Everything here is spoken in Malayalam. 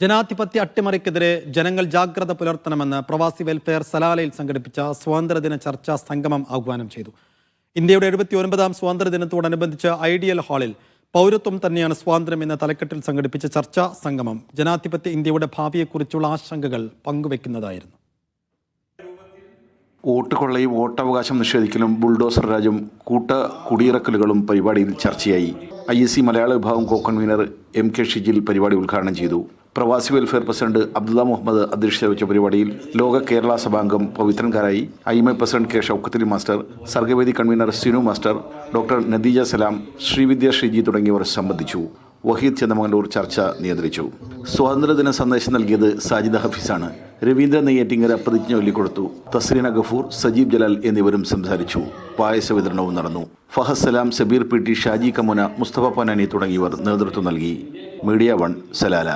ജനാധിപത്യ അട്ടിമറിക്കെതിരെ ജനങ്ങൾ ജാഗ്രത പുലർത്തണമെന്ന് പ്രവാസി വെൽഫെയർ സലാലയിൽ സംഘടിപ്പിച്ച സ്വാതന്ത്ര്യദിന ചർച്ചാ സംഗമം ആഹ്വാനം ചെയ്തു. ഇന്ത്യയുടെ എഴുപത്തി ഒൻപതാം സ്വാതന്ത്ര്യദിനത്തോടനുബന്ധിച്ച് ഐഡിയൽ ഹാളിൽ പൗരത്വം തന്നെയാണ് സ്വാതന്ത്ര്യം എന്ന തലക്കെട്ടിൽ സംഘടിപ്പിച്ച ചർച്ചാ സംഗമം ജനാധിപത്യ ഇന്ത്യയുടെ ഭാവിയെക്കുറിച്ചുള്ള ആശങ്കകൾ പങ്കുവെക്കുന്നതായിരുന്നു വോട്ട് കൊള്ളയും വോട്ടവകാശം നിഷേധിക്കലും ബുൾഡോസർ രാജും കൂട്ട കുടിയിറക്കലുകളും പരിപാടിയിൽ ചർച്ചയായി. ഐ എസ് സി മലയാള വിഭാഗം co convener M K Shijil പരിപാടി ഉദ്ഘാടനം ചെയ്തു. പ്രവാസി വെൽഫെയർ പ്രസിഡന്റ് അബ്ദുള്ള മുഹമ്മദ് അധ്യക്ഷത വെച്ച പരിപാടിയിൽ ലോക Kerala സഭാംഗം Pavithran Karayi I M I president K Shoukathali master Sargavedi convener Sinu master doctor Nadeeja Salam Sreevidya Sreeji തുടങ്ങിയവർ സംബന്ധിച്ചു. വഹീദ് ചന്ദമംഗലൂർ ചർച്ച നിയന്ത്രിച്ചു. സ്വാതന്ത്ര്യദിന സന്ദേശം നൽകിയത് സാജിദ ഹഫീസാണ്. രവീന്ദ്ര നെയ്യാറ്റിങ്കര പ്രതിജ്ഞ ചൊല്ലിക്കൊടുത്തു. തസ്രീന ഗഫൂർ സജീബ് ജലാൽ എന്നിവരും സംസാരിച്ചു. പായസ വിതരണവും നടന്നു. ഫഹസ് സലാം സബീർ പി ടി ഷാജി കമുന മുസ്തഫ പനാനി തുടങ്ങിയവർ നേതൃത്വം നൽകി. Media one Salalah.